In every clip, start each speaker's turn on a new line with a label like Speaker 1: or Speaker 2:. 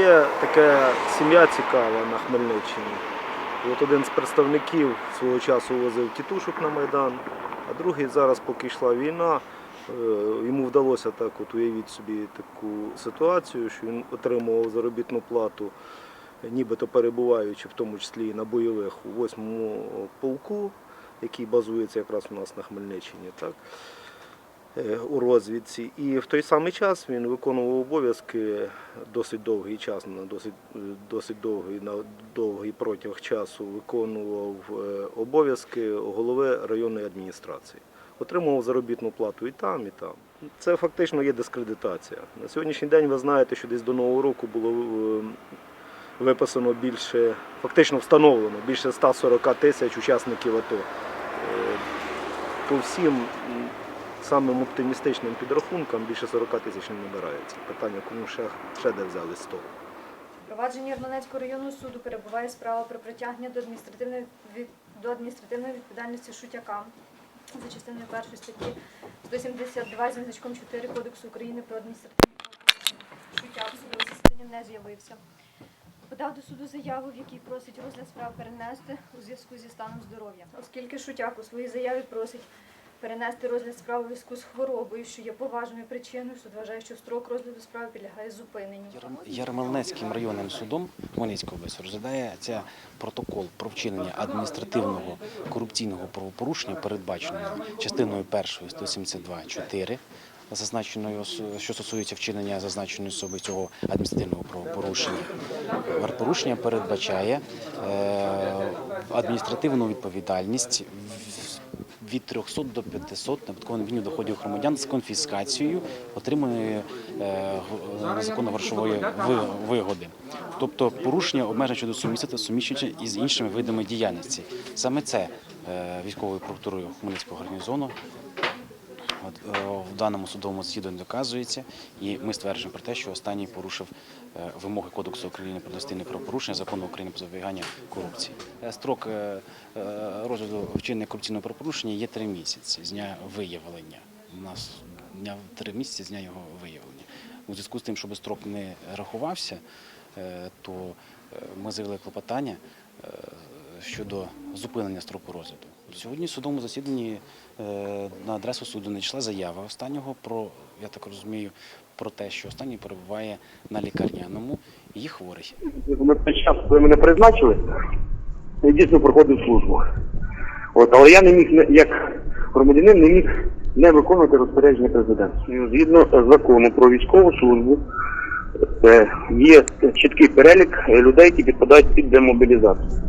Speaker 1: Є така сім'я цікава на Хмельниччині. От один з представників свого часу возив тітушок на Майдан, а другий зараз, поки йшла війна, е, йому вдалося так, от уявіть собі таку ситуацію, що він отримував заробітну плату, нібито перебуваючи в тому числі і на бойових у 8-му полку, який базується якраз у нас на Хмельниччині. Так? Е, у розвідці. І в той самий час він виконував обов'язки досить довгий час, на досить, досить довгий, на довгий протяг часу виконував е, обов'язки голови районної адміністрації. Отримував заробітну плату і там, і там. Це фактично є дискредитація. На сьогоднішній день ви знаєте, що десь до Нового року було е, виписано більше, фактично встановлено більше 140 тисяч учасників АТО. По всім самим оптимістичним підрахункам більше 40 тисяч не набирається. Питання, кому ще, ще де взяли 100.
Speaker 2: Провадження Ярмолинецького районного суду перебуває справа про притягнення до адміністративної від- до адміністративної відповідальності шутяка за частиною першої статті 172 зі значком 4 Кодексу України про адміністративні правопорушення. Шутяк в судове засідання не з'явився. Подав до суду заяву, в якій просить розгляд справ перенести у зв'язку зі станом здоров'я. Оскільки Шутяк у своїй заяві просить перенести розгляд справи у зв'язку з хворобою, що є поважною причиною, суд вважає, що строк розгляду справи підлягає зупиненню.
Speaker 3: Ярмолинецьким районним судом Хмельницької області розглядається протокол про вчинення адміністративного корупційного правопорушення, передбаченого частиною 1 172.4, зазначеною ос- що стосується вчинення зазначеної особи цього адміністративного правопорушення. Порушення передбачає е, адміністративну відповідальність від 300 до 500 неподкованих мінімум доходів громадян з конфіскацією отриманої е, незаконно грошової вигоди, тобто порушення обмежень щодо сумісті суміщення із іншими видами діяльності. Саме це е, військовою прокуратурою Хмельницького гарнізону е, в даному судовому засіданні доказується, і ми стверджуємо про те, що останній порушив е, вимоги Кодексу України про адміністративне правопорушення, закону України про запобігання корупції. Е, Строк е, е, розгляду вчинення корупційного правопорушення є три місяці з дня виявлення. У нас дня три місяці з дня його виявлення. У зв'язку з тим, щоб строк не рахувався, е, то е, ми заявили клопотання е, щодо зупинення строку розгляду. Сьогодні в судовому засіданні е, на адресу суду надійшла заява останнього про, я так розумію, про те, що останній перебуває на лікарняному і хворий.
Speaker 4: Ми час, коли мене призначили, я дійсно проходив службу. От, але я не міг, не- як громадянин, не міг не виконувати розпорядження президента. Згідно е, закону про військову службу, е, є чіткий перелік людей, які підпадають під демобілізацію.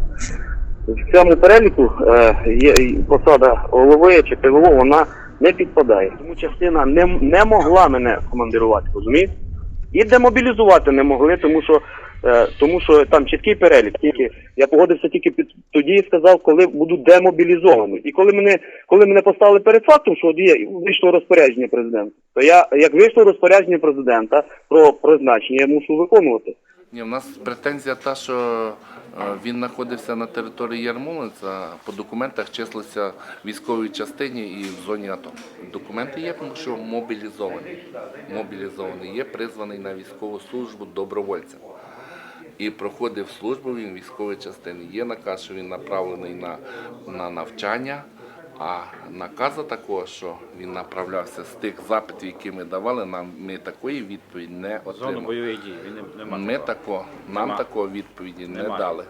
Speaker 4: В цьому переліку е, є посада голови чи ПВО, вона не підпадає. Тому частина не, не могла мене командирувати, розумієте? І демобілізувати не могли, тому що, е, тому що там чіткий перелік. Тільки я погодився тільки під тоді і сказав, коли буду демобілізований. І коли мене, коли мене поставили перед фактом, що є вийшло розпорядження президента, то я як вийшло розпорядження президента про призначення, я мушу виконувати.
Speaker 5: Ні, в нас претензія та, що е, він знаходився на території Ярмолинця, по документах числився в військовій частині і в зоні АТО. Документи є, тому що мобілізований. Мобілізований є, призваний на військову службу добровольцем. І проходив службу він в військовій частині. Є наказ, що він направлений на, на навчання. А наказу такого, що він направлявся з тих запитів, які ми давали, нам ми такої відповіді не
Speaker 6: Зону
Speaker 5: отримали.
Speaker 6: бойових дій. Він не, нема
Speaker 5: Ми
Speaker 6: такого.
Speaker 5: тако, нам такої відповіді не
Speaker 6: Немає.
Speaker 5: дали.